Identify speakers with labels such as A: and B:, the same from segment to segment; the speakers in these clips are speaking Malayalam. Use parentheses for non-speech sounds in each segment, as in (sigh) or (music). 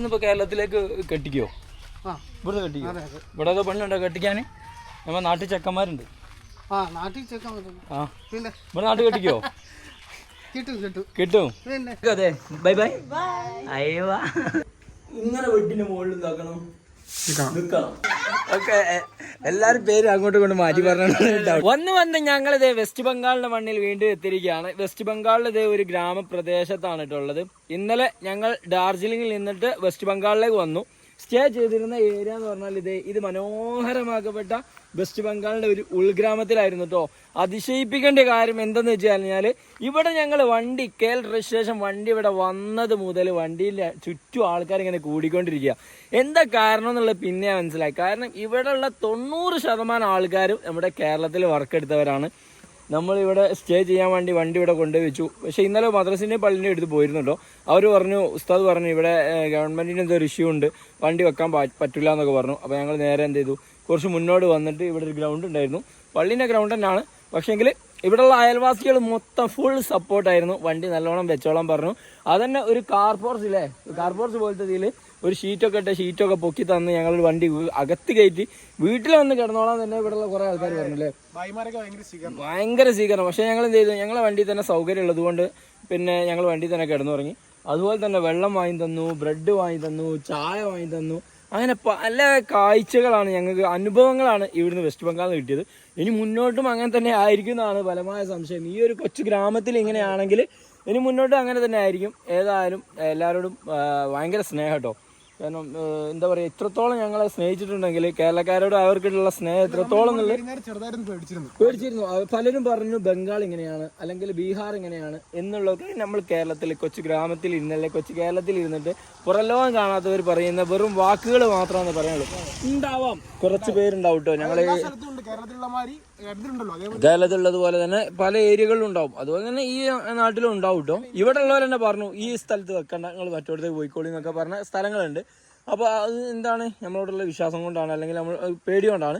A: ഇന്നിപ്പോ കേരളത്തിലേക്ക് കെട്ടിക്കോ?
B: ആ.
A: ഇവിടുന്ന് കെട്ടിക്കോ? ഇവിടെ ഏതോ പെണ്ണുണ്ടോ കെട്ടിക്കാൻ? നമ്മ നാട്ടിൽ ചെക്കന്മാരുണ്ട്.
B: ആ നാട്ടിൽ
A: ആ.
B: പിന്നെ?
A: ഇവിടെ നാട്ടിൽ കെട്ടിക്കോ? (laughs)
B: കിട്ടും കിട്ടും.
A: അതെ. Bye bye. അയ്യോ ഇങ്ങനെ വീട്ടിന് മുകളിൽ ഇതാക്കണം ഓക്കെ എല്ലാരും പേര് അങ്ങോട്ടും കൊണ്ട് മാറ്റി പറഞ്ഞു വന്ന് വന്ന് ഞങ്ങൾ ഇതേ വെസ്റ്റ് ബംഗാളിന്റെ മണ്ണിൽ വീണ്ടും എത്തിയിരിക്കുകയാണ്. വെസ്റ്റ് ബംഗാളിലെ ഇതേ ഒരു ഗ്രാമപ്രദേശത്താണ് ഉള്ളത്. ഇന്നലെ ഞങ്ങൾ ഡാർജിലിംഗിൽ നിന്നിട്ട് വെസ്റ്റ് ബംഗാളിലേക്ക് വന്നു. സ്റ്റേ ചെയ്തിരുന്ന ഏരിയ എന്ന് പറഞ്ഞാൽ ഇത് ഇത് മനോഹരമാക്കപ്പെട്ട വെസ്റ്റ് ബംഗാളിന്റെ ഒരു ഉൾഗ്രാമത്തിലായിരുന്നു കേട്ടോ അതിശയിപ്പിക്കേണ്ട കാര്യം എന്തെന്ന് വെച്ച് കഴിഞ്ഞാൽ ഇവിടെ ഞങ്ങൾ വണ്ടി കേൽ രജിസ്ട്രേഷൻ വണ്ടി ഇവിടെ വന്നത് മുതൽ വണ്ടിയിൽ ചുറ്റും ആൾക്കാർ ഇങ്ങനെ കൂടിക്കൊണ്ടിരിക്കുക. എന്താ കാരണം എന്നുള്ളത് പിന്നെ മനസ്സിലായി. കാരണം ഇവിടെയുള്ള തൊണ്ണൂറ് ശതമാനം ആൾക്കാരും നമ്മുടെ കേരളത്തിൽ വർക്ക് എടുത്തവരാണ്. നമ്മൾ ഇവിടെ സ്റ്റേ ചെയ്യാൻ വേണ്ടി വണ്ടി ഇവിടെ കൊണ്ടുപോയി വെച്ചു പക്ഷേ ഇന്നലെ മദ്രസിന്റെ പള്ളിന്റെ അടുത്ത് പോയിരുന്നുണ്ടോ അവർ പറഞ്ഞു ഉസ്താദ് പറഞ്ഞു ഇവിടെ ഗവൺമെന്റിന് എന്തോ ഒരു ഇഷ്യൂ ഉണ്ട്. വണ്ടി വെക്കാൻ പറ്റില്ല എന്നൊക്കെ പറഞ്ഞു. അപ്പോൾ ഞങ്ങൾ നേരെ എന്ത് ചെയ്തു? കുറച്ച് മുന്നോട്ട് വന്നിട്ട് ഇവിടെ ഒരു ഗ്രൗണ്ട് ഉണ്ടായിരുന്നു. പള്ളീന്റെ ഗ്രൗണ്ട് തന്നെയാണ്. പക്ഷേങ്കിൽ ഇവിടെയുള്ള അയൽവാസികൾ മൊത്തം ഫുൾ സപ്പോർട്ടായിരുന്നു വണ്ടി നല്ലോണം വെച്ചോളാൻ പറഞ്ഞു. അതന്നെ ഒരു കാർപോർസ് ഇല്ലേ? കാർപോർസ് പോലത്തെ ഇതിൽ ഒരു ഷീറ്റൊക്കെ ഇട്ട് ഷീറ്റൊക്കെ പൊക്കി തന്ന് ഞങ്ങൾ വണ്ടി അകത്ത് കയറ്റി വീട്ടിൽ വന്ന് കിടന്നോളാം തന്നെ ഇവിടെയുള്ള കുറേ ആൾക്കാർ പറഞ്ഞില്ലേ
B: ഭായിമാരൊക്കെ ഭയങ്കര സ്വീകരണം.
A: ഭയങ്കര സ്വീകരണം. പക്ഷേ ഞങ്ങൾ എന്ത് ചെയ്തു? ഞങ്ങളെ വണ്ടി തന്നെ സൗകര്യം ഉള്ളതുകൊണ്ട് പിന്നെ ഞങ്ങൾ വണ്ടി തന്നെ കിടന്നു തുടങ്ങി അതുപോലെ തന്നെ വെള്ളം വാങ്ങി തന്നു ബ്രെഡ് വാങ്ങി തന്നു ചായ വാങ്ങി തന്നു. അങ്ങനെ പല കാഴ്ചകളാണ് ഞങ്ങൾക്ക് അനുഭവങ്ങളാണ് ഇവിടുന്ന് വെസ്റ്റ് ബംഗാളിൽ കിട്ടിയത്. ഇനി മുന്നോട്ടും അങ്ങനെ തന്നെ ആയിരിക്കും എന്നാണ് ബലമായ സംശയം. ഈ ഒരു കൊച്ചു ഗ്രാമത്തിൽ ഇങ്ങനെയാണെങ്കിൽ ഇനി മുന്നോട്ടും അങ്ങനെ തന്നെ ആയിരിക്കും. ഏതായാലും എല്ലാവരോടും ഭയങ്കര സ്നേഹം കേട്ടോ. കാരണം എന്താ പറയുക ഇത്രത്തോളം ഞങ്ങളെ സ്നേഹിച്ചിട്ടുണ്ടെങ്കിൽ കേരളക്കാരോട് അവർക്കുള്ള സ്നേഹം എത്രത്തോളം
B: പേടിച്ചിരുന്നു.
A: പലരും പറഞ്ഞു ബംഗാൾ ഇങ്ങനെയാണ് അല്ലെങ്കിൽ ബീഹാർ ഇങ്ങനെയാണ് എന്നുള്ളതൊക്കെ നമ്മൾ കേരളത്തിൽ കൊച്ചു ഗ്രാമത്തിൽ ഇരുന്നല്ലേ കൊച്ചു കേരളത്തിൽ ഇരുന്നിട്ട് പുറലോകം കാണാത്തവർ പറയുന്ന വെറും വാക്കുകൾ മാത്രമാണ് പറയുന്നത് ഉണ്ടാവാം. കുറച്ച് പേരുണ്ടാവും കേട്ടോ ഞങ്ങൾ
B: സ്ഥലത്തുണ്ട് കേരളത്തിലുള്ള മാതിരി കേരളത്തിലുണ്ടല്ലോ അതേപോലെ
A: കേരളത്തിലുള്ളതുപോലെ തന്നെ പല ഏരിയകളിലും ഉണ്ടാവും. അതുപോലെ തന്നെ ഈ നാട്ടിലും ഉണ്ടാവും കേട്ടോ ഇവിടെ ഉള്ളവർ തന്നെ പറഞ്ഞു ഈ സ്ഥലത്ത് വെക്കണ്ട നിങ്ങൾ മറ്റോടത്തേക്ക് പോയിക്കോളി എന്നൊക്കെ പറഞ്ഞ സ്ഥലങ്ങളുണ്ട്. അപ്പോൾ അത് എന്താണ് നമ്മളോടുള്ള വിശ്വാസം കൊണ്ടാണ് അല്ലെങ്കിൽ നമ്മൾ പേടി കൊണ്ടാണ്.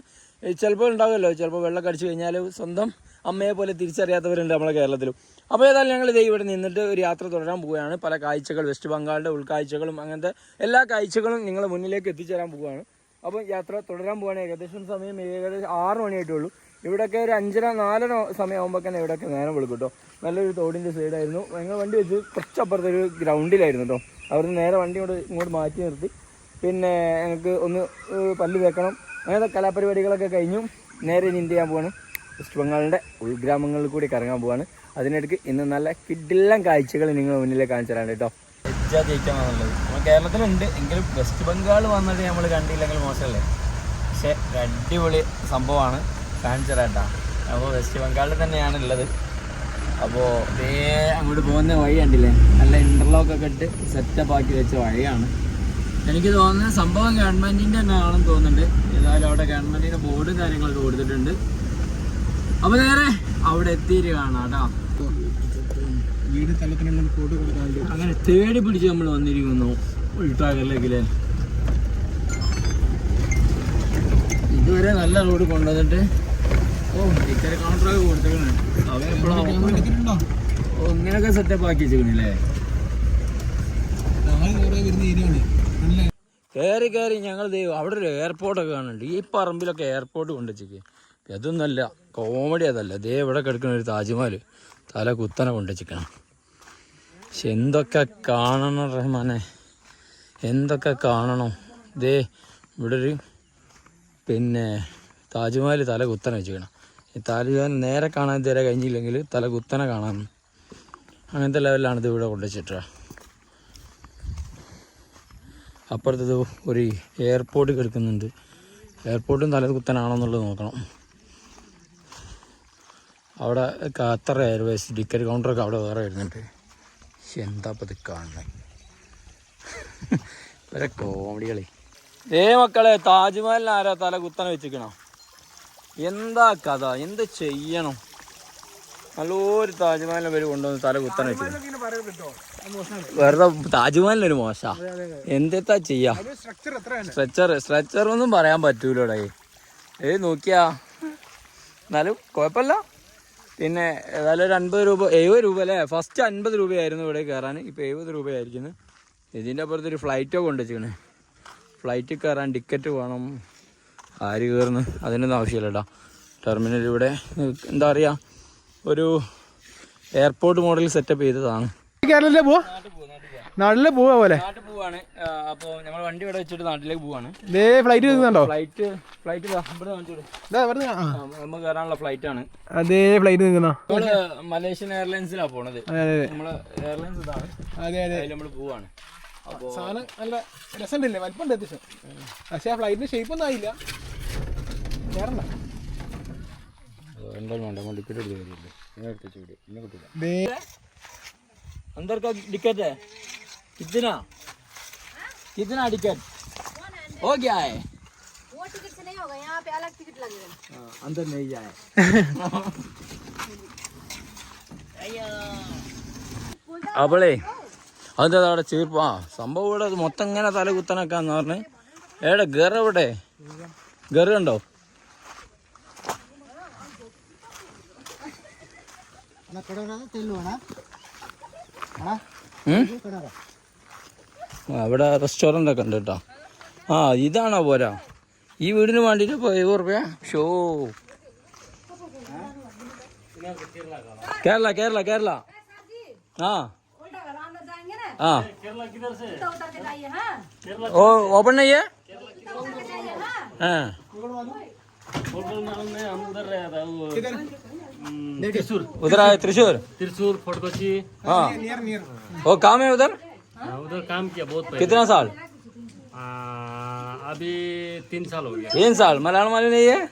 A: ചിലപ്പോൾ ഉണ്ടാവുമല്ലോ ചിലപ്പോൾ വെള്ളം കടിച്ചു കഴിഞ്ഞാൽ സ്വന്തം അമ്മയെ പോലെ തിരിച്ചറിയാത്തവരുണ്ട് നമ്മുടെ കേരളത്തിലും. അപ്പോൾ ഏതായാലും ഞങ്ങൾ ഇതേ ഇവിടെ നിന്നിട്ട് ഒരു യാത്ര തുടരാൻ പോവുകയാണ്. പല കാഴ്ചകൾ വെസ്റ്റ് ബംഗാളിന്റെ ഉൾക്കാഴ്ചകളും അങ്ങനത്തെ എല്ലാ കാഴ്ചകളും നിങ്ങളെ മുന്നിലേക്ക് എത്തിച്ചേരാൻ പോവുകയാണ്. അപ്പോൾ യാത്ര തുടരാൻ പോവുകയാണ്. ഏകദേശം സമയം ഏകദേശം ആറ് മണിയായിട്ടുള്ളൂ ഇവിടെയൊക്കെ ഒരു അഞ്ചര നാലര സമയമാകുമ്പോൾ തന്നെ ഇവിടെയൊക്കെ നേരം വിളിക്കും കേട്ടോ നല്ലൊരു തോടിന്റെ സൈഡായിരുന്നു. ഞങ്ങൾ വണ്ടി വെച്ച് കുറച്ചപ്പുറത്തൊരു ഗ്രൗണ്ടിലായിരുന്നു കേട്ടോ അവിടുന്ന് നേരെ വണ്ടി ഇങ്ങോട്ട് ഇങ്ങോട്ട് മാറ്റി നിർത്തി. പിന്നെ ഞങ്ങൾക്ക് ഒന്ന് പല്ല് തേക്കണം. അങ്ങനത്തെ കലാപരിപാടികളൊക്കെ കഴിഞ്ഞു. നേരെ ഇനി ചെയ്യാൻ പോവാണ്? വെസ്റ്റ് ബംഗാളിന്റെ ഉൾഗ്രാമങ്ങളിൽ കൂടി കറങ്ങാൻ പോവാണ്. അതിനിടയ്ക്ക് ഇന്ന് നല്ല കിഡില്ലാം കാഴ്ചകൾ നിങ്ങൾ മുന്നിലേക്ക് കാണിച്ചു തരാൻ കേട്ടോ ജയിക്കാന്നുള്ളത് നമ്മൾ കേരളത്തിലുണ്ട്. എങ്കിലും വെസ്റ്റ് ബംഗാൾ വന്നിട്ട് നമ്മൾ കണ്ടില്ലെങ്കിൽ മോശമല്ലേ? പക്ഷേ അടിപൊളി സംഭവമാണ്. കാണിച്ചു തരാം അപ്പോൾ വെസ്റ്റ് ബംഗാളിൽ തന്നെയാണ് ഉള്ളത് അപ്പോൾ ഇതേ അങ്ങോട്ട് പോകുന്ന വഴി കണ്ടില്ലേ? നല്ല ഇന്റർലോക്ക് ഒക്കെ ഇട്ട് സെറ്റപ്പ് ആക്കി വെച്ച വഴിയാണ്. എനിക്ക് തോന്നുന്നത് സംഭവം ഗവൺമെന്റിന്റെ തന്നെ ആണെന്ന് തോന്നുന്നുണ്ട്. ഏതായാലും അവിടെ ഗവൺമെന്റിന്റെ ബോർഡും കാര്യങ്ങളൊക്കെ കൊടുത്തിട്ടുണ്ട്. അപ്പോൾ നേരെ അവിടെ എത്തിയിട്ട് കാണാം കേട്ടോ.
B: വീട് തലത്തിനുള്ള ഫോട്ടോ കൊടുക്കാണ്ട്
A: അങ്ങനെ തേടി പിടിച്ച് നമ്മൾ വന്നിരിക്കുന്നു. ഉൾട്ടാകലിലേക്കില്ലേ ഇതുവരെ നല്ല റോഡ് കൊണ്ടുവന്നിട്ട് ഇങ്ങനെയൊക്കെ സെറ്റപ്പ് കയറി കയറി ഞങ്ങൾ അവിടെ ഒരു എയർപോർട്ടൊക്കെ കാണുന്നുണ്ട്. ഈ പറമ്പിലൊക്കെ എയർപോർട്ട് കൊണ്ടുവച്ചേക്ക് അതൊന്നല്ല കോമഡി അതല്ല. ദേ ഇവിടെ കിടക്കുന്ന ഒരു താജ്മഹൽ. തല കുത്തനെ കൊണ്ടുവച്ചിക്കണം പക്ഷെ എന്തൊക്കെ കാണണം റഹ്മാനെ? എന്തൊക്കെ കാണണം? ദേ ഇവിടെ ഒരു പിന്നെ താജ്മഹൽ തല കുത്തനെ വെച്ചിക്കണം ഈ താലിബാൻ നേരെ കാണാൻ ഇതുവരെ കഴിഞ്ഞില്ലെങ്കിൽ തല കുത്തനെ കാണാൻ അങ്ങനത്തെ ലെവലിലാണ് ഇത് ഇവിടെ കൊണ്ടുവച്ചിട്ട് അപ്പുറത്തത് ഒരു എയർപോർട്ട് കിടക്കുന്നുണ്ട്. എയർപോർട്ടും തല കുത്തനാണെന്നുള്ളത് നോക്കണം. അവിടെ ഖത്തർ എയർവേസ് ടിക്കറ്റ് കൗണ്ടറൊക്കെ അവിടെ വേറെ വരുന്നുണ്ട്. എന്താ ഇപ്പം ഇത് കാണുന്നത് ഇവരെ കോമഡികളെ ഏ മക്കളെ താജ്മഹലിന് ആരാ തല കുത്തനെ വെച്ചിക്കണോ എന്താ കഥ? എന്ത് ചെയ്യണം? നല്ലൊരു താജ്മഹൽ പേര് കൊണ്ടുവന്ന് തല
B: അത് മോശമാണ്
A: വെറുതെ താജ്മഹലിനൊരു മോശ. എന്തെത്താ ചെയ്യാ? സ്ട്രെച്ചർ സ്ട്രെച്ചർ ഒന്നും പറയാൻ പറ്റൂലോടെ. ഏ നോക്കിയാ. എന്നാലും കുഴപ്പമില്ല. പിന്നെ ഏതായാലും ഒരു അൻപത് രൂപ എഴുപത് രൂപ അല്ലേ? ഫസ്റ്റ് അൻപത് രൂപയായിരുന്നു ഇവിടെ കയറാൻ. ഇപ്പോൾ എഴുപത് രൂപയായിരിക്കുന്നു. ഇതിന്റെ അപ്പുറത്തൊരു ഫ്ലൈറ്റ് ഫ്ലൈറ്റിൽ കയറാൻ ടിക്കറ്റ് വേണം. ആര് കയറുന്നു അതിനൊന്നും ആവശ്യമില്ല കേട്ടോ ടെർമിനൽ ഇവിടെ എന്താ പറയുക ഒരു എയർപോർട്ട് മോഡൽ സെറ്റപ്പ് ചെയ്തതാണ്.
B: കേരളത്തിലെ പോവാ? നാട്ടിലെ പോവാ പോലെ?
A: നാട്ടിൽ പോവാണ്. അപ്പോൾ നമ്മൾ വണ്ടി ഇവിടെ വെച്ചിട്ട് നാട്ടിലേക്ക് പോവാണ്.
B: ദേ ഫ്ലൈറ്റ് നിൽക്കുന്നുണ്ടോ
A: ഫ്ലൈറ്റ് ഫ്ലൈറ്റ് കയറാനുള്ള ആണ്.
B: അതേ ഫ്ലൈറ്റ് നിൽക്കുന്നോ?
A: നമ്മൾ മലേഷ്യൻ എയർലൈൻസിലാ പോണത്. നമ്മൾ എയർലൈൻസ് ഇതാണ്.
B: അതെ അതെ.
A: നമ്മൾ പോവാണ്.
B: സാധനം നല്ല രസമുണ്ടല്ലേ വലിപ്പമുണ്ട് അത്യാവശ്യം പക്ഷേ ആ ഫ്ലൈറ്റിന്റെ ഷേപ്പ് ഒന്നും ആയില്ല കേറണ്ട
A: എന്തായാലും വേണ്ട നമ്മൾ ടിക്കറ്റ് എടുത്ത് കാര്യമില്ല ഇങ്ങനെ എടുത്ത് ചൂട് ഇന്നെ കിട്ടില്ല
B: ദേ
A: अंदर का टिकट है कितना कितना टिकट हो गया है
C: वो टिकट से नहीं होगा यहाँ पे अलग टिकट लगेगा
A: हाँ, अंदर नहीं जाए അവളെ അതെന്താ അവിടെ ചീർപ്പാ. സംഭവം ഇവിടെ മൊത്തം ഇങ്ങനെ തല കുത്തനൊക്കാന്ന് പറഞ്ഞ്. ഏടെ ഗർ എവിടെ? ഗർ കണ്ടോ? ഉം? ആ, അവിടെ റെസ്റ്റോറന്റ് ഒക്കെ ഉണ്ട് കേട്ടോ. ആ ഇതാണോ പോരാ? ഈ വീടിന് വേണ്ടിയിട്ട് ഇപ്പോൾ എഴുപത് റുപ്യ ഷോ. കേരള കേരള കേരള. ആ.
C: हाँ।
A: ओ
C: ओपन नहीं है? हाँ।
A: हम्म, उधर आए त्रिशूर?
D: त्रिशूर फोटकोची।
A: हाँ। वो काम है उधर?
D: हाँ, उधर काम किया बहुत
A: कितना साल?
D: अभी तीन साल हो गया।
A: तीन साल मलयालम वाले नहीं है?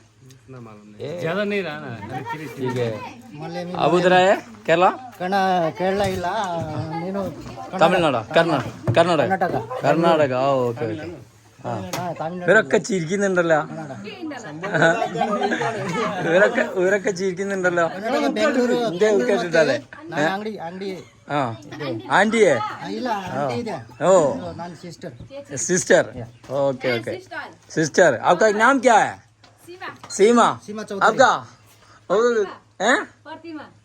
D: ज़्यादा नहीं रहा ना
A: ठीक है। अब उधर आए केरला
E: ಕಣ ಕೇರಳ ಇಲ್ಲ ನೀನು
A: തമിഴ്നാടോ കർണാടക കർണാടക കർണാടക ആ ഓക്കെ ഓക്കെ ആ
E: ತಮಿಳ್ನಾಡು
A: ഇവരൊക്കെ ചിരിക്കുന്നുണ്ടല്ലോ ഇവരൊക്കെ ഇവരൊക്കെ ചിരിക്കുന്നുണ്ടല്ലോ
E: ಬೆಂಗಳೂರು
A: ഇന്ത്യ കേട്ടിട്ടല്ലേ
E: ನಾನು ಅಂಗಡಿ ಅಂಗಡಿ
A: ആ ആന്റിയെ
E: ಇಲ್ಲ ಅಂಗಡಿ ಇದೆ
A: ओ
E: ನಾನು sister
A: sister okay okay sister आपका नाम क्या है
C: सीमा
A: सीमा
E: सीमा
A: आपका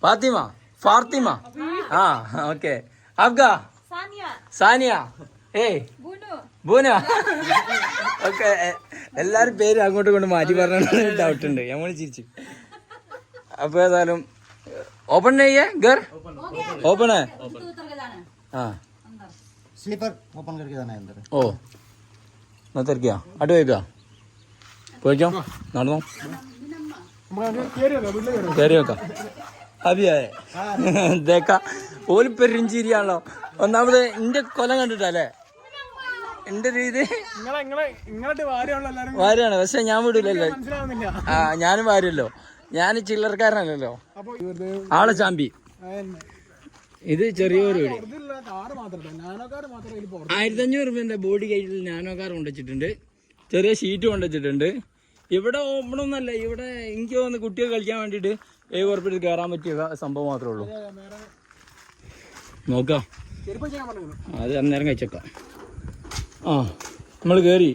A: ഫാത്തിമ. ഫാത്തിമ. ആ ഓക്കെ.
C: അബ്ഗ.
A: സാനിയ. ഏയ് ബൂന. ഓക്കെ എല്ലാരും പേര് അങ്ങോട്ടും ഇങ്ങോട്ടും മാറ്റി പറഞ്ഞ ഡൗട്ട് ഉണ്ട്. നമ്മൾ ചിരിച്ചു. അപ്പൊ ഏതായാലും ഓപ്പൺ ചെയ്യേ ഗർ ഓപ്പൺ ആ.
E: स्लीपर ओपन करके जाना है अंदर
A: ओ ना
B: तर കയറി
A: വെക്കാം അഭിയായേ. ഓൽ പെരുഞ്ചിരിയാണല്ലോ ഒന്നാമത് എന്റെ കൊലം കണ്ടിട്ടല്ലേ? എന്റെ രീതി. വാരാണ് പക്ഷെ ഞാൻ വിടൂലല്ലോ. ആ ഞാനും വാരല്ലോ ഞാൻ ചില്ലറക്കാരനല്ലല്ലോ.
B: വെറുതെ
A: ആളെ ചാമ്പി. ഇത് ചെറിയൊരു വീട്. ആയിരത്തഞ്ഞൂറ് റുപ്യന്റെ ബോഡി കൈറ്റിൽ നാനോ കാർ കൊണ്ടുവച്ചിട്ടുണ്ട്. ചെറിയ ഷീറ്റ് കൊണ്ടുവച്ചിട്ടുണ്ട്. ഇവിടെ ഓപ്പണൊന്നല്ല ഇവിടെ എനിക്ക് തോന്നുന്നു കുട്ടികൾ കളിക്കാൻ വേണ്ടിയിട്ട് ഏഴ് ഉറപ്പിട്ട് കയറാൻ പറ്റിയ സംഭവം മാത്രമേ ഉള്ളൂ. നോക്കാം. അത് അന്നേരം കഴിച്ചേക്കാം. ആ നമ്മൾ കയറി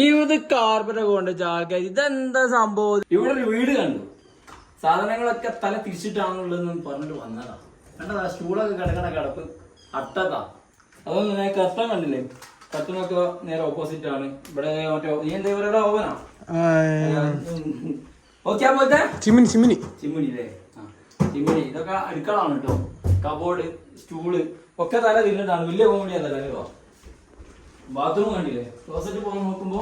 A: ഇത് കാർപ്പറ്റൊക്കെ കൊണ്ട് ആൾക്കാർ ഇതെന്താ സംഭവം? ഇവിടെ ഒരു വീട് കണ്ടു. സാധനങ്ങളൊക്കെ തല തിരിച്ചിട്ടാണുള്ളതെന്ന് പറഞ്ഞിട്ട് വന്നതാ. കണ്ടതാ? സ്റ്റൂളൊക്കെ കിടക്കണ കിടപ്പ്. അട്ടതാ. അതൊന്നും കത്തം കർട്ടൻ കണ്ടില്ലേ? കർട്ടനൊക്കെ നേരെ ഓപ്പോസിറ്റ് ആണ്. ഇവിടെ മറ്റേ ഈ എന്താ ഇവരുടെ ഓവനാ
B: ചിമ്മിനി ചിമ്മിനി.
A: ചിമ്മിണില്ലേ ആ ചിമ്മിണി ഇതൊക്കെ അടുക്കളാണ് കേട്ടോ. കബോർഡ് സ്റ്റൂൾ ഒക്കെ തല തിരിഞ്ഞിട്ടാണ്. വലിയ കോമഡിയാണ് തല ബാത്റൂം കണ്ടില്ലേ? ക്ലോസറ്റ് പോകാൻ നോക്കുമ്പോ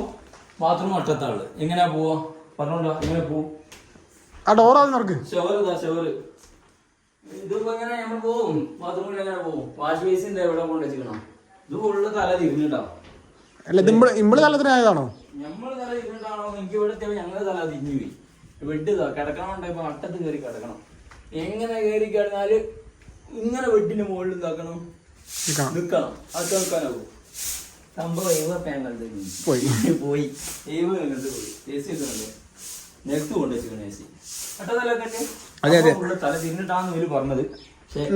A: ബാത്റൂം അട്ടത്താൾ എങ്ങനെയാ പോവാ? പറഞ്ഞോണ്ടോ എങ്ങനെ പോവും?
B: ആ ഡോർ ആദ്യം നടക്ക്
A: ഷവർ ഷവർ ഇതിപ്പോ എങ്ങനെ നമ്മൾ പോവും? ബാത്റൂമിൽ എങ്ങനെ പോവും? വാഷ് ബേസിന്റെ എവിടെ കൊണ്ട് വെച്ചിക്കണം ഇത് ഫുള്ള് തല തിരിഞ്ഞിട്ടാ.
B: അല്ല ഇമ്പൾ ഇമ്പൾ കാലത്തിനായതാണോ
A: നമ്മൾ തല തിരിഞ്ഞിട്ടാണോ എനിക്ക് ഇവിടെ എത്തിയപ്പോൾ ഞങ്ങൾ തല തിരിഞ്ഞു പോയി. വെഡ് ഇതാ കിടക്കണമുണ്ടായപ്പോൾ അട്ടത്ത് കയറി കിടക്കണം. എങ്ങനെ കയറി കിടന്നാൽ ഇങ്ങനെ വെഡിന്റെ മുകളിൽ ഇതാക്കണം നിൽക്കണം അത് നിൽക്കാനാകും സംഭവം ഏവ പേങ്ങലത്ത്
B: പോയി.
A: ഏവ പേങ്ങലത്ത് പോയി. എ സി വെക്കുന്നുണ്ട് നെൽത്ത് കൊണ്ട് വെച്ചിരിക്കണം എ സി
B: അട്ടത്തലൊക്കെ ഉള്ള
A: തല തിരിഞ്ഞിട്ടാന്ന് ഇവർ പറഞ്ഞത്.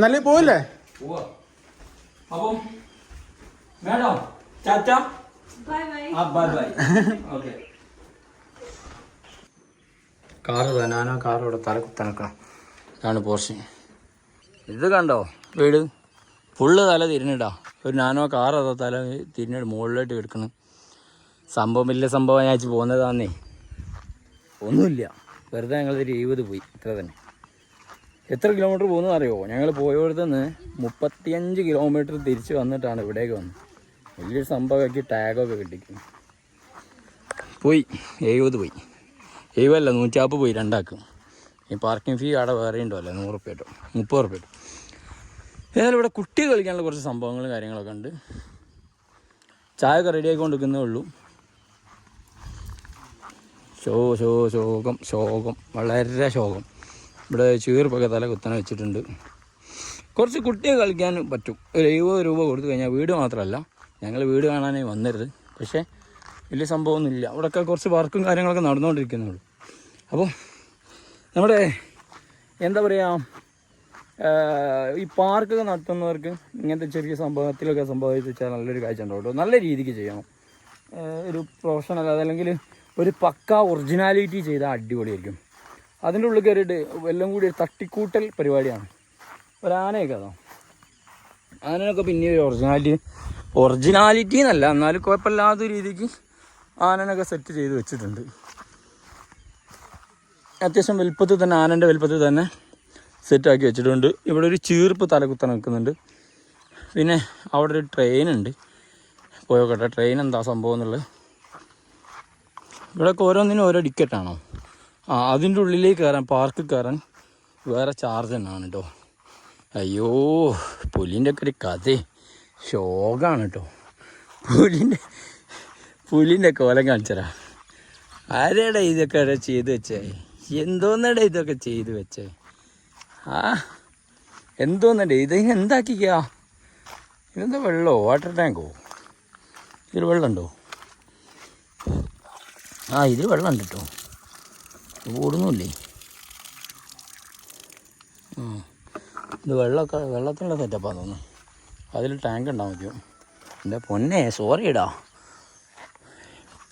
B: നല്ല പോവില്ലേ?
A: പോവാ. അപ്പം madam
C: Tata? Bye
A: bye bye bye okay car തനാനോ car ഇവിടെ തല കുത്തനക്കണം ഇതാണ് പോർഷൻ. ഇത് കണ്ടോ? വീട്? ഫുള്ള് തല തിരിഞ്ഞിടാ. ഒരു നാനോ കാർ അതോ തല തിരിഞ്ഞിട്ട് മുകളിലോട്ട് എടുക്കണം സംഭവം വലിയ സംഭവം ഞാൻ വെച്ച് പോകുന്നതാന്നേ. ഒന്നുമില്ല. വെറുതെ ഞങ്ങൾ ഒരു ഇരുപത് പോയി. ഇത്ര തന്നെ. എത്ര കിലോമീറ്റർ പോകുന്നു അറിയോ ഞങ്ങൾ പോയവിടുത്ത് നിന്ന് മുപ്പത്തിയഞ്ച് കിലോമീറ്റർ തിരിച്ച് വന്നിട്ടാണ് ഇവിടേക്ക് വന്നത്. വലിയൊരു സംഭവമാക്കി ടാഗൊക്കെ കിട്ടിക്കും പോയി. എഴുപത് പോയി. എഴുപതല്ല നൂറ്റാപ്പ് പോയി രണ്ടാക്കും. ഈ പാർക്കിംഗ് ഫീ അവിടെ വേറെ ഉണ്ടല്ലോ നൂറ് റുപ്യ കേട്ടോ. മുപ്പത് റുപ്യ കേട്ടോ. ഏതായാലും ഇവിടെ കുട്ടികൾ കളിക്കാനുള്ള കുറച്ച് സംഭവങ്ങളും കാര്യങ്ങളൊക്കെ ഉണ്ട്. ചായ ഒക്കെ റെഡി ആയിക്കൊണ്ടിരിക്കുന്നേ ഉള്ളൂ. ശോ ശോ ശോകം ശോകം. വളരെ ശോകം. ഇവിടെ ചീർപ്പൊക്കെ തല കുത്തനെ വെച്ചിട്ടുണ്ട്. കുറച്ച് കുട്ടിയെ കളിക്കാൻ പറ്റും. ഒരു എഴുപത് രൂപ കൊടുത്തു കഴിഞ്ഞാൽ വീട് മാത്രമല്ല ഞങ്ങൾ വീട് കാണാനേ വന്നരുത് പക്ഷേ വലിയ സംഭവമൊന്നുമില്ല. അവിടെയൊക്കെ കുറച്ച് വർക്കും കാര്യങ്ങളൊക്കെ നടന്നുകൊണ്ടിരിക്കുന്നുള്ളൂ. അപ്പോൾ നമ്മുടെ എന്താ പറയുക ഈ പാർക്കൊക്കെ നടത്തുന്നവർക്ക് ഇങ്ങനത്തെ ചെറിയ സംഭവത്തിലൊക്കെ സംഭവിച്ചു വെച്ചാൽ നല്ലൊരു കാഴ്ച ഉണ്ടാവും നല്ല രീതിക്ക് ചെയ്യണം. ഒരു പ്രൊഫഷണൽ അതല്ലെങ്കിൽ ഒരു പക്ക ഒറിജിനാലിറ്റി ചെയ്താൽ അടിപൊളിയായിരിക്കും. അതിന്റെ ഉള്ളിൽ കയറിയിട്ട് എല്ലാം കൂടി ഒരു തട്ടിക്കൂട്ടൽ പരിപാടിയാണ്. ഒരു ആനയൊക്കെ അതാ. ആനയൊക്കെ പിന്നെ ഒരു ഒറിജിനാലിറ്റി ഒറിജിനാലിറ്റി എന്നല്ല എന്നാലും കുഴപ്പമില്ലാത്ത രീതിക്ക് ആനനൊക്കെ സെറ്റ് ചെയ്ത് വെച്ചിട്ടുണ്ട്. അത്യാവശ്യം വലുപ്പത്തിൽ തന്നെ ആനന്റെ വലുപ്പത്തിൽ തന്നെ സെറ്റാക്കി വെച്ചിട്ടുണ്ട്. ഇവിടെ ഒരു ചീർപ്പ് തലകുത്ത നിൽക്കുന്നുണ്ട്. പിന്നെ അവിടെ ഒരു ട്രെയിൻ ഉണ്ട്. പോയോക്കട്ടെ ട്രെയിൻ എന്താ സംഭവം എന്നുള്ളത്. ഇവിടെ ഓരോന്നിനും ഓരോ ടിക്കറ്റാണോ ആ അതിന്റെ ഉള്ളിലേക്ക് കയറാൻ പാർക്കിൽ കയറാൻ വേറെ ചാർജ് തന്നെയാണ് കേട്ടോ അയ്യോ പുലിന്റെ ഒക്കെ ഒരു കഥ. ശോകമാണ് കേട്ടോ പുലിന്റെ പുലിന്റെ കോലം കാണിച്ചരാ ആരെടാ ഇതൊക്കെ ചെയ്തു വെച്ചേ? എന്തോന്നടാ ഇതൊക്കെ ചെയ്തു വെച്ചേ? ആ എന്തോന്നടേ ഇത്? എന്താക്കിക്കാ? ഇതെന്താ വെള്ളമോ വാട്ടർ ടാങ്കോ? ഇതിൽ വെള്ളമുണ്ടോ? ആ ഇതിൽ വെള്ളമുണ്ട് കേട്ടോ ഓടുന്നില്ലേ ആ ഇത് വെള്ളമൊക്കെ വെള്ളത്തിനുള്ള സെറ്റപ്പാന്ന് തോന്നുന്നു. അതിൽ ടാങ്ക് ഉണ്ടാവും. എന്റെ പൊന്നെ സോറി ഇടാ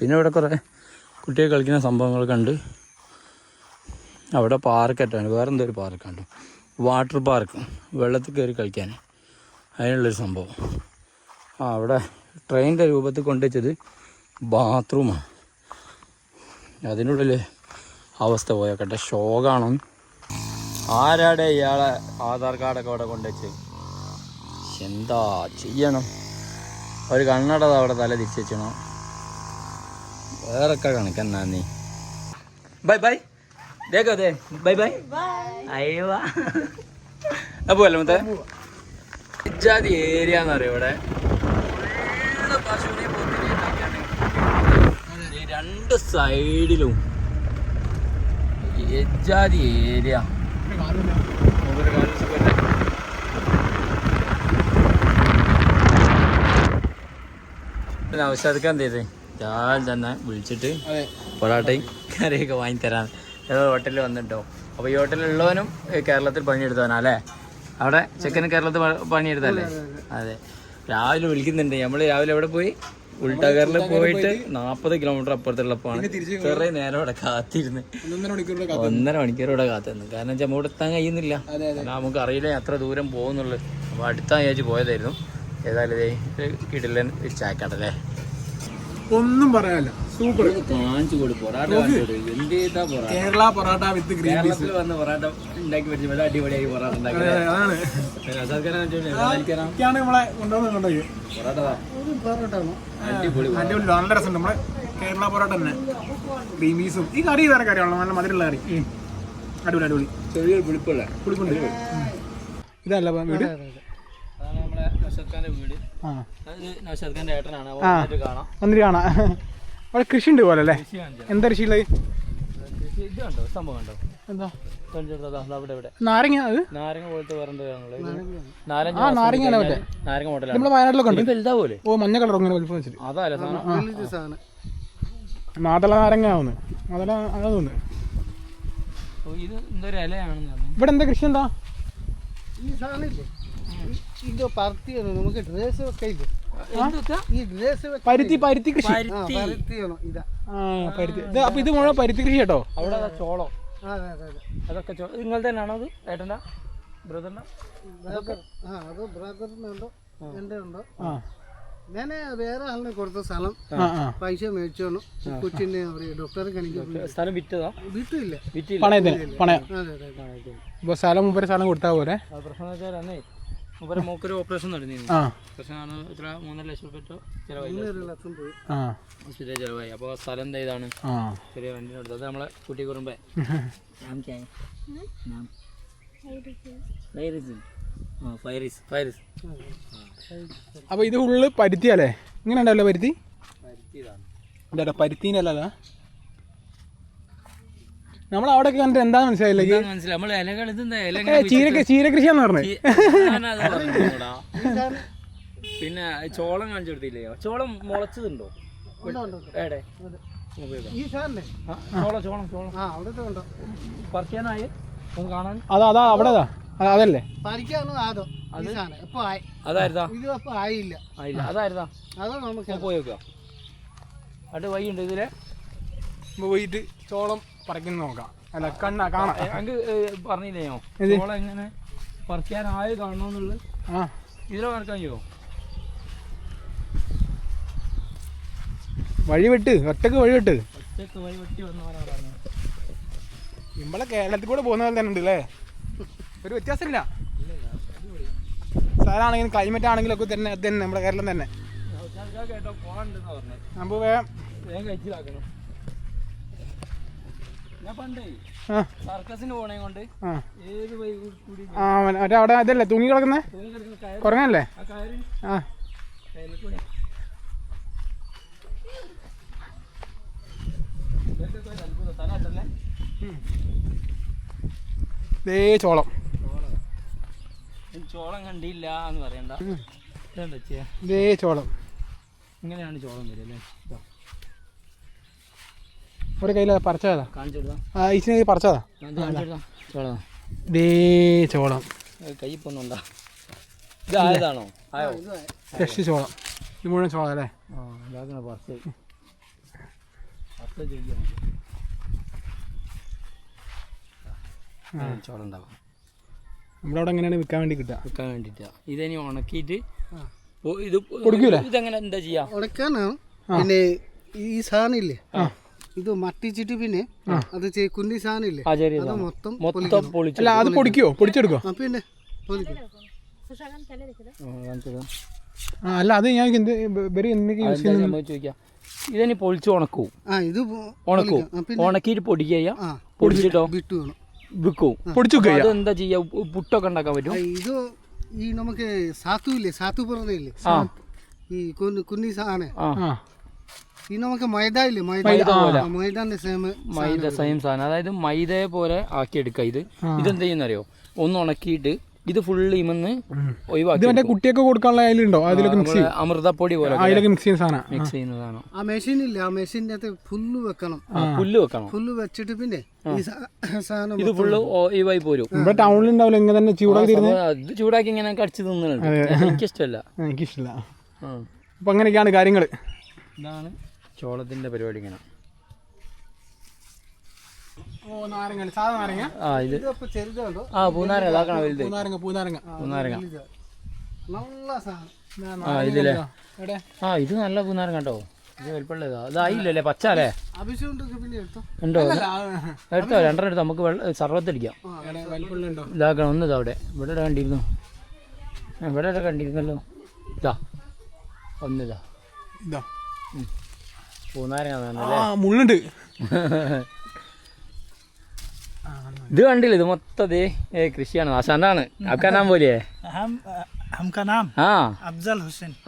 A: പിന്നെ ഇവിടെ കുറേ കുട്ടികൾ കളിക്കുന്ന സംഭവങ്ങളൊക്കെ ഉണ്ട് അവിടെ പാർക്കറ്റാണ് വേറെ എന്തോ ഒരു പാർക്കുണ്ട് വാട്ടർ പാർക്ക് വെള്ളത്തിൽ കയറി കളിക്കാൻ. അതിനുള്ളൊരു സംഭവം. ആ അവിടെ ട്രെയിനിന്റെ രൂപത്തിൽ കൊണ്ടുവച്ചത് ബാത്റൂമാണ് അതിനുള്ളിൽ അവസ്ഥ പോയക്കട്ടെ ഷോകാണോ ആരാടെ ഇയാളെ ആധാർ കാർഡൊക്കെ അവിടെ കൊണ്ടുവച്ച്? എന്താ ചെയ്യണം? ഒരു കണ്ണട അവിടെ തല തിരിച്ചു വെച്ചണോ വേറൊക്കെ കണക്കെന്നാ നീ? Bye bye. ദേക്കോ ദേ ബൈ ബൈ. അയ്യോ. അപ്പോൾ അല്ലേ മറ്റേ ഇജാതി ഏരിയ എന്ന് പറയും ഇവിടെ രണ്ട് സൈഡിലും എജാതി ഏരിയ. സുഖല്ലേ? എന്ത് ചെയ്തേ? ഞാൻ തന്നെ വിളിച്ചിട്ട് പൊറാട്ടയും കറിയൊക്കെ വാങ്ങി തരാൻ ഏതോ ഹോട്ടലിൽ വന്നിട്ടോ. അപ്പോൾ ഈ ഹോട്ടലിലുള്ളവനും കേരളത്തിൽ പണിയെടുത്തവനാ അല്ലേ? അവിടെ ചെക്കനും കേരളത്തിൽ പണിയെടുത്തല്ലേ അതെ രാവിലെ വിളിക്കുന്നുണ്ട്. നമ്മൾ രാവിലെ എവിടെ പോയി? ഉൾട്ടാകറിൽ പോയിട്ട് നാൽപ്പത് കിലോമീറ്റർ അപ്പുറത്തുള്ളപ്പോഴാണ് ചെറിയ നേരം അവിടെ കാത്തിരുന്ന്. ഒന്നര മണിക്കൂർ ഇവിടെ കാത്തിരുന്നു കാരണം വെച്ചാൽ നമ്മുടെ എത്താൻ കഴിയുന്നില്ല. നമുക്ക് അറിയില്ല എത്ര ദൂരം പോകുന്നുള്ളു അപ്പോൾ അടുത്ത വിചാരിച്ച് പോയതായിരുന്നു. ഏതായാലും ഇതേ കിടിലൻ ചായക്കാട്ടല്ലേ
B: ഒന്നും പറയാനില്ല. സൂപ്പർ
A: കൊടു parotta എന്തേതാ
B: parotta? Kerala parotta with green
A: peas വന്ന് പൊറാട്ട ഉണ്ടാക്കി പഠിച്ചു അടിപൊളിയായി പൊറാട്ട ഉണ്ടാക്കി
B: അതാണ്. ഒക്കെയാണ് നമ്മളെ കൊണ്ടുവന്ന് കൊണ്ടുപോയി.
A: പൊറാട്ട അടിപൊളി
B: അടിപൊളി. നല്ല നമ്മളെ കേരള പൊറോട്ട തന്നെ. ഗ്രീൻ പീസും ഈ കറി വേറെ കറിയാണല്ലോ. നല്ല മധുരമുള്ള കറി. അടിപൊളി അടിപൊളി.
A: ചെറിയൊരു പുളിപ്പുള്ള.
B: പുളിപ്പുണ്ട്. ഇതല്ല വീട്
A: അതാണ് നമ്മളെ നൗഷാദ് ഖാന്റെ വീട്
B: ആ.
A: വന്നിട്ട് കാണാം.
B: അവിടെ കൃഷി ഉണ്ട് പോലെ അല്ലേ? എന്താ കൃഷിയുള്ളത്? നാരങ്ങ വയനാട്ടിലൊക്കെ ഓ മഞ്ഞ കളർ ഇങ്ങനെ വലിപ്പം വെച്ചിട്ട്.
A: അതല്ല സാധനം?
B: മാതള നാരങ്ങ ആവുന്നു. മാതള അതാ
A: ഓ, ഇത് എന്തൊരു ഇലയാണെന്ന്
B: ഇവിടെ എന്താ കൃഷി എന്താ?
E: ഈ സാധനമില്ലേ ഇത് പരുത്തി നമുക്ക് ഡ്രസ് വെക്കില്ലേ ഈ ഡ്രസ്
B: പരുത്തി പരുത്തി കൃഷി.
E: പരുത്തിയാണോ ഇതാ.
B: ആ പരുത്തി. ഇത് അപ്പൊ ഇത് മുഴുവൻ പരുത്തി കൃഷി കേട്ടോ?
A: അവിടെ അതാ ചോളം.
E: അതെ അതെ അതെ.
A: അതൊക്കെ ചോ നിങ്ങൾ തന്നെയാണോ അത് ഏട്ടന്റെ?
E: ബ്രദറിന്റെ? ആ അത് ബ്രദറിനുണ്ടോ എന്റെ ഉണ്ടോ?
B: ആ.
E: ഞാൻ വേറെ ആളിനെ കൊടുത്ത സ്ഥലം
B: ആ ആ.
E: പൈസ മേടിച്ചോണു അവർ ഡോക്ടറെ കാണിക്കാൻ
A: സ്ഥലം വിറ്റതാ?
E: വീട്ടിലില്ല
A: വിറ്റില്ല.
B: പണയത്തിന് പണയം.
E: അതെ അതെ
B: സ്ഥലം മുമ്പേ സ്ഥലം കൊടുത്താൽ പോലെ
A: ആ പ്രശ്നം വെച്ചാൽ അന്നേ മൂപ്പരെ മോക്കൊരു ഓപ്പറേഷൻ നടന്നിരുന്നു.
B: ആ.
A: പ്രശ്നമാണ് ഇത്ര മൂന്നര ലക്ഷം രൂപ ചിലവായി.
E: ഒരു ലക്ഷം പോയി
B: ആ.
A: ഹോസ്പിറ്റലിൽ ചിലവായി. അപ്പോൾ സ്ഥലം എന്താ ഇതാണ്? ചെറിയ വണ്ടി എടുത്തത് അത് നമ്മളെ കുട്ടി കുറുമ്പേ. (laughs)
B: അപ്പോൾ ഇത് ഉള്ളിൽ പരുത്തിയല്ലേ ഇങ്ങനെ ഉണ്ടാവില്ല പരുത്തി?
A: പരുത്തിയതാണ്.
B: എന്താ പരുത്തീനല്ല നമ്മൾ അവിടെ കണ്ടിട്ട് എന്താ മനസ്സിലായില്ലേ?
A: മനസ്സിലായി? നമ്മൾ ഇലകൾ ഇതെന്താ?
B: ചീര ചീരകൃഷിയാന്ന് പറഞ്ഞത്.
A: പിന്നെ ചോളം കാണിച്ചു കൊടുത്തില്ലേ? ചോളം മുളച്ചതുണ്ടോ?
E: ഉണ്ട്, ഉണ്ട്, ഉണ്ട്.
A: എടെ
E: ഈ സാറിനെ
A: ആ, ചോളം ചോളം ചോളം.
E: ആ അവിടുത്തെ ഉണ്ടോ?
A: പറിക്കാനായി. ഒന്ന് കാണാൻ.
B: അതാ അതാ അവിടെ അതല്ലേ?
E: അതായിരുന്നു അതായിരുന്നു ഈ സാധനം. എപ്പോ ആയി.
A: അതായിരുന്നാ?
E: ഇത് അപ്പൊ ആയില്ല.
A: ആയില്ല. അതായിരുന്നാ?
E: അത് നമുക്ക്
A: പോയി നോക്കാം. അവിടെ വഴിയുണ്ട് ഇതിലെ?
B: പോയിട്ട് ചോളം പറിക്കുന്ന നോക്കാം. അല്ല കണ്ണ കാണാം.
A: പറഞ്ഞില്ലയോ? ചോളം എങ്ങനെ പറിക്കാനായി കാണണമെന്നുള്ളത്
B: ആ.
A: ഇതിലെ പറക്കാൻ ചെയ്യോ
B: വഴിവെട്ട് ഒറ്റയ്ക്ക്
A: വഴിവെട്ട്. ഒറ്റയ്ക്ക് വഴിവെട്ടി വന്നവരാണ് പറഞ്ഞത്.
B: നമ്മളെ കേരളത്തിൽ കൂടെ പോകുന്ന പോലെ തന്നെ ഉണ്ട് അല്ലേ ഒരു വ്യത്യാസമില്ല. സ്ഥലമാണെങ്കിലും ക്ലൈമറ്റ് ആണെങ്കിലും ഒക്കെ തന്നെ അത് തന്നെ നമ്മുടെ കേരളം തന്നെ. നമുക്ക് വേഗം
A: വേഗം കഴിച്ചിലാക്കണം ഞാൻ പണ്ടേ
B: ആ
A: സർക്കസിന് പോണേ കൊണ്ട്
B: ആ
A: ഏത് വഴി കൂടി
B: ആ മറ്റേ അവിടെ അതല്ലേ തൂങ്ങി കിടക്കുന്നേ?
A: തൂങ്ങി കിടക്കുന്ന കയറ്.
B: കുറങ്ങല്ലേ?
A: ആ
B: ദേ ചോളം.
A: ചോളം. കണ്ടില്ല എന്ന് പറയണ്ട.
B: ദേ ചോളം.
A: ഇങ്ങനെയാണ് ചോളം വരിക അല്ലേ?
B: ഒരു കയ്യിൽ പറിച്ചതാ. ആ ഈച്ചിനെ പറിച്ചതാ.
A: കാണിച്ചു ചോളം
B: ദേ ചോളം.
A: കയ്യിപ്പൊന്നുണ്ടാ ഇത് ആയതാണോ? ആയോ?
B: ഫ്രഷ് ചോളം. ഇത് മുഴുവൻ ചോളം അല്ലേ?
A: ചോളം ഉണ്ടാവും.
B: നമ്മുടെ അവിടെ എങ്ങനെയാണ് വിൽക്കാൻ വേണ്ടി കിട്ടുക?
A: വിൽക്കാൻ വേണ്ടിട്ടാ. ഇതിനി ഉണക്കിയിട്ട് ഓ, ഇത്
B: കൊടുക്കൂലേ?
A: ഇതെങ്ങനെ എന്താ ചെയ്യാ?
E: ഉണക്കാനാണ്. പിന്നെ ഈ സാധനം ഇല്ലേ? ഇത് മട്ടിച്ചിട്ട് പിന്നെ അത് കുന്നി
A: സാധനമില്ലേ?
E: അത്. മൊത്തം
A: മൊത്തം പൊളിച്ചു
B: അല്ല അത് പൊടിക്കോ പൊടിച്ചെടുക്കോ
E: പിന്നെ
B: അല്ല അത് ഞാൻ
A: ഇതിനി പൊളിച്ച് ഉണക്കും.
E: ആ ഇത്
A: ഉണക്കും. ഉണക്കിയിട്ട് പൊടിക്കുക പൊടിച്ചിട്ടോ? വിൽക്കും
B: പൊടിച്ചു എന്താ
A: അതെന്താ ചെയ്യാ പുട്ടൊക്കെ ഉണ്ടാക്കാൻ പറ്റും.
E: ഇത് ഈ നമുക്ക് സാത്തു ഇല്ലേ? സാത്തു പറഞ്ഞില്ലേ ഈ കുന്നി കുന്നി സാധനം ഈ നമുക്ക് മൈദ. ഇല്ലേ മൈദ മൈദാന്റെ സെയിം
A: മൈദ സെയിം സാധനം. അതായത് മൈദയെ പോലെ ആക്കി എടുക്കുക ഇത് ഇതെന്ത് ചെയ്യുന്നറിയോ? ഒന്ന് ഉണക്കിയിട്ട് ഇത് ഫുള്ള് ഇമന്ന് ഒഴിവാക്കി
B: മറ്റേ കുട്ടിയൊക്കെ കൊടുക്കാനുള്ള അതിലുണ്ടോ അതിലൊക്കെ മിക്സ്
A: നമ്മളെ അമൃതപ്പൊടി പോലെ
B: അതിലൊക്കെ മിക്സ് ചെയ്യുന്ന സാധനം.
A: മിക്സ് ചെയ്യുന്നതാണ്
E: ആ മെഷീൻ ഇല്ല? ആ മെഷീന്റെ അകത്ത് ഫുള്ള് വെക്കണം.
A: ഫുള്ള് വെക്കണം.
E: ഫുള്ള് വെച്ചിട്ട് പിന്നെ ഈ സാധനം
A: ഇത് ഫുള്ള് ഒഴിവായി പോരും.
B: ഇവിടെ ടൗണിൽ ഉണ്ടാവില്ല? ഇങ്ങനെ തന്നെ ചൂടാക്കി
A: ഇത് അത് ചൂടാക്കി ഇങ്ങനെ കടിച്ചു തിന്നുന്നുണ്ട് എനിക്കിഷ്ടമല്ല
B: എനിക്കിഷ്ടമില്ല. അപ്പൊ അങ്ങനെയൊക്കെയാണ് കാര്യങ്ങൾ
A: ഇതാണ് ചോളത്തിന്റെ പരിപാടി ഇങ്ങനെ. ആ ഇത്. ആ പൂനാരങ്ങ ഇതാക്കണം വലുത്
B: പൂനാരങ്ങ
A: ആ ആ ഇത് നല്ല പൂനാരങ്ങ കേട്ടോ. ഇത് വലിപ്പമുള്ളതാ. പച്ച അല്ലേ? ഉണ്ടോ? എടുത്തോ? രണ്ടെണ്ണം എടുത്തോ? നമുക്ക് വെള്ളം സർവത്തടിക്കാം ഇതാക്കണം ഒന്ന് ഇതാ അവിടെ. ഇവിടെ കണ്ടിരുന്നു. ഇവിടെ കണ്ടിരുന്നല്ലോ. ഇതാ. ഒന്നിതാ.
B: ഇതാ. മുള്ളുണ്ട്.
A: ഇത് കണ്ടില്ല? ഇത് മൊത്തത് ഏ കൃഷിയാണ്. അശാന്താണ് അക്കാനാം പോലെയേ?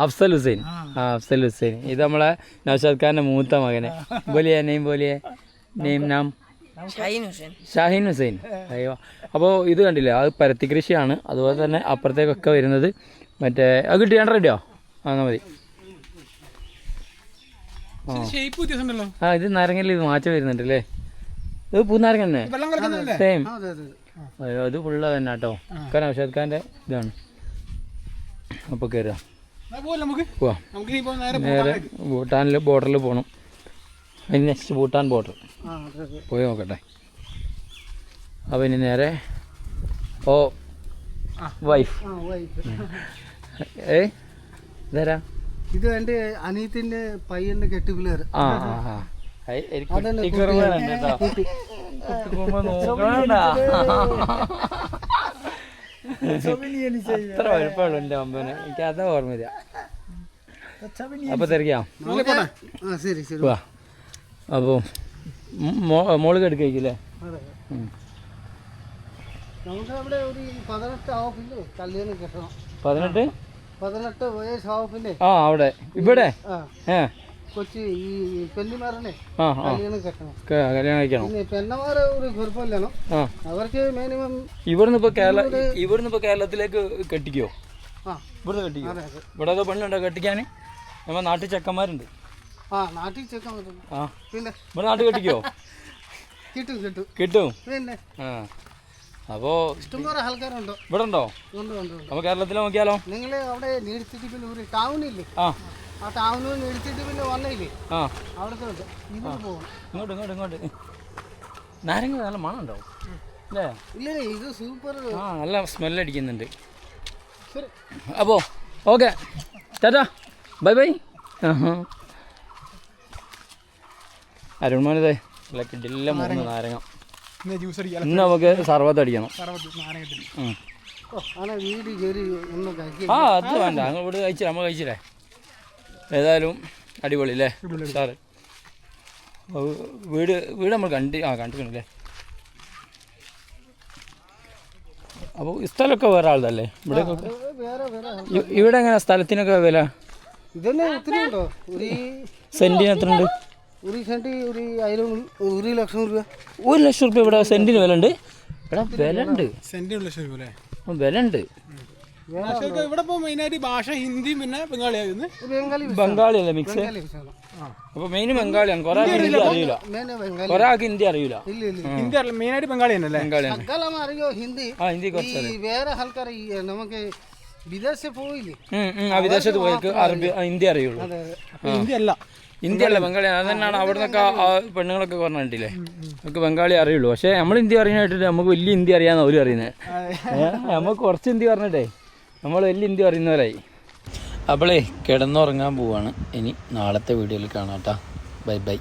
A: അഫ്സൽ ഹുസൈൻ. ആ. അഫ്സൽ ഹുസൈൻ. ഇത് നമ്മളെ നൌഷാദ് ഖാന്റെ മൂത്ത മകനെ. ബോലിയെ നെയ്മ ബോലിയെ നെയ്മ നാം ഷാഹിൻ ഹുസൈൻ. അയ്യോ. അപ്പോൾ ഇത് കണ്ടില്ലേ? അത് പരത്തി കൃഷിയാണ്. അതുപോലെ തന്നെ അപ്പുറത്തേക്കൊക്കെ വരുന്നത്. മറ്റേ അത് കിട്ടിയാണ്ട് റെഡിയോ ആ? മതി.
B: ഷേപ്പ് വ്യത്യാസമുണ്ടല്ലോ.
A: ആ ഇത് നാരങ്ങയിൽ ഇത് മാറ്റം വരുന്നുണ്ട് അല്ലേ ഇത് പൂനാരങ്ങ തന്നെ?
B: വെള്ളം കളിക്കുന്നതല്ലേ
A: സെയിം
E: അതെ. അതെ
A: അയ്യോ അത് ഫുള്ള് തന്നെ കേട്ടോ. കാരണം നൗഷാദ് ഖാന്റെ ഇതാണ് അപ്പോൾ കയറുക പോവാം
B: ഇനിയിപ്പോ നേരെ
A: ഭൂട്ടാനിൽ ബോർഡറിൽ പോകണം അതിന് നെക്സ്റ്റ് ഭൂട്ടാൻ ബോർഡർ
E: ആ അതെ അതെ.
A: പോയി നോക്കട്ടെ. അപ്പോൾ ഇനി നേരെ ഓ വൈഫ് ഏ? ഇതാരാ?
E: ഇത് എന്റെ അനിയത്തിന്റെ പയ്യന്റെ പിള്ളേർ.
A: ആ ആ കേട്ടോ. കുട്ടിക്കുറുമ്പൻ നോക്കണണ്ടാ. അത്ര വലുപ്പമുള്ളൂ എന്റെ അമ്പന്. എനിക്ക് അതാ ഓർമ്മ വരിക അപ്പൊ തിരക്കാം.
E: ആ ശരി ശരി.
A: വാ. അപ്പോൾ
E: മോൾ ഒരു പതിനെട്ട്?
A: പതിനെട്ട് ആ അവിടെ. ഇവിടെ?
E: കൊച്ചി ഈ പെണ്ണിമാരനെ കല്യാണം കെട്ടണം
A: കല്യാണം കഴിക്കണം.
E: പെണ്ണമാരെ ഒരു അവർക്ക് മിനിമം
A: ഇവിടുന്ന് ഇപ്പൊ കേരള ഇവിടുന്ന് ഇപ്പൊ കേരളത്തിലേക്ക് കെട്ടിക്കോ?
E: ആ.
A: ഇവിടുന്ന് കെട്ടിക്കോ? ഇവിടെ പെണ്ണുണ്ടോ കെട്ടിക്കാൻ നമ്മ നാട്ടിൽ ചെക്കന്മാരുണ്ട്.
E: ആ നാട്ടിൽ
A: ആ.
E: പിന്നെ
A: ഇവിടെ നാട്ടിൽ കെട്ടിക്കോ? (laughs)
E: കിട്ടും കിട്ടും.
A: കിട്ടും.
E: പിന്നെ
A: ആ. അപ്പോ
E: ഇഷ്ടംപോലെ ആൾക്കാരുണ്ടോ.
A: ഇവിടെ ഉണ്ടോ അപ്പൊ കേരളത്തിൽ നോക്കിയാലോ?
E: നിങ്ങൾ അവിടെ നീടിച്ചിട്ട് പിന്നെ ഒരു ടൗണില്ലേ
A: ആ.
E: ആ ടൗണിൽ നീടിച്ചിട്ട് പിന്നെ വന്നില്ലേ?
A: ആ.
E: അവിടുത്തെ
A: ഇങ്ങോട്ട് ഇങ്ങോട്ട് ഇങ്ങോട്ട് നാരങ്ങ നല്ല മണം ഉണ്ടാവും അല്ലേ?
E: ഇല്ലേ ഇത് സൂപ്പർ
A: ആ നല്ല സ്മെല്ലടിക്കുന്നുണ്ട്
E: അടിക്കുന്നുണ്ട്.
A: അപ്പോൾ ഓക്കെ. ടാറ്റാ. Bye bye. അരുൺമാനിതേ നല്ല കിടില്ല മൂന്ന് നാരങ്ങ.
B: ജ്യൂസ് അടിക്കാം
A: ഇന്ന് നമുക്ക് സർവത്ത് അടിക്കണം.
E: ഒന്നും കഴിക്കും.
A: ആ അത് വേണ്ട. അങ്ങ് ഇവിടെ കഴിച്ചില്ല? നമ്മൾ കഴിച്ചില്ലേ? ഏതായാലും അടിപൊളി അല്ലേ? സാറ്. വീട് വീട് നമ്മൾ കണ്ടി ആ കണ്ടിട്ടുണ്ടല്ലേ അപ്പോൾ ഈ സ്ഥലമൊക്കെ വേറെ ആളതല്ലേ ഇവിടെ
E: വേറെ വേറെ
A: ഇവിടെ എങ്ങനെ സ്ഥലത്തിനൊക്കെ വില? സെന്റിന് എത്ര ഉണ്ട്?
E: ഒരു സെന്റ് ഒരു ആയിരം ഒരു ലക്ഷം രൂപ
A: ഒരു ലക്ഷം രൂപ ഇവിടെ സെന്റിന് വില ഉണ്ട് ഇവിടെ വില ഉണ്ട്
B: സെന്റിനുള്ള ശരി അല്ലേ?
A: വില ഉണ്ട്
B: ഇവിടെ ഇപ്പോൾ മെയിനായിട്ട് ഭാഷ ഹിന്ദിയും പിന്നെ ബംഗാളിയായിരുന്നു.
E: ബംഗാളി
A: ബംഗാളി അല്ലേ മിക്സ് അപ്പൊ മെയിൻ ബംഗാളിയാണ്. കുറെ ഹിന്ദി അറിയില്ല കുറെ ആൾക്ക് ഹിന്ദി അറിയില്ല
E: ഇല്ല ഇല്ല
B: ഹിന്ദി അറിയില്ല. മെയിനായിട്ട് ബംഗാളി തന്നെ ബംഗാളി
A: ബംഗാളിയാണ്
E: അറിയോ ഹിന്ദി?
A: ആ ഹിന്ദി കുറച്ച്
E: ഈ വേറെ ആൾക്കാർ നമുക്ക് വിദേശത്ത് പോയില്ലേ?
A: ആ വിദേശത്ത് പോയി അറബി ഹിന്ദി അറിയുള്ളൂ.
E: അതെ അതെ.
B: അപ്പോൾ ഹിന്ദി അല്ല.
A: അല്ല ബംഗാളി. അത് തന്നെയാണ് അവിടെ നിന്നൊക്കെ ആ പെണ്ണുങ്ങളൊക്കെ പറഞ്ഞ കണ്ടില്ലേ? നമുക്ക് ബംഗാളി അറിയുള്ളൂ. പക്ഷേ നമ്മൾ ഇന്ത്യ അറിയാനായിട്ട് നമുക്ക് വലിയ ഇന്ത്യ അറിയാന്ന് അവർ അറിയുന്നത് നമുക്ക് കുറച്ച് ഇന്ത്യ പറഞ്ഞിട്ടേ നമ്മൾ വലിയ ഇന്ത്യ അറിയുന്നവരായി അപ്പോളേ കിടന്നുറങ്ങാൻ പോവാണ്. ഇനി നാളത്തെ വീഡിയോയിൽ കാണാം കേട്ടോ. Bye bye.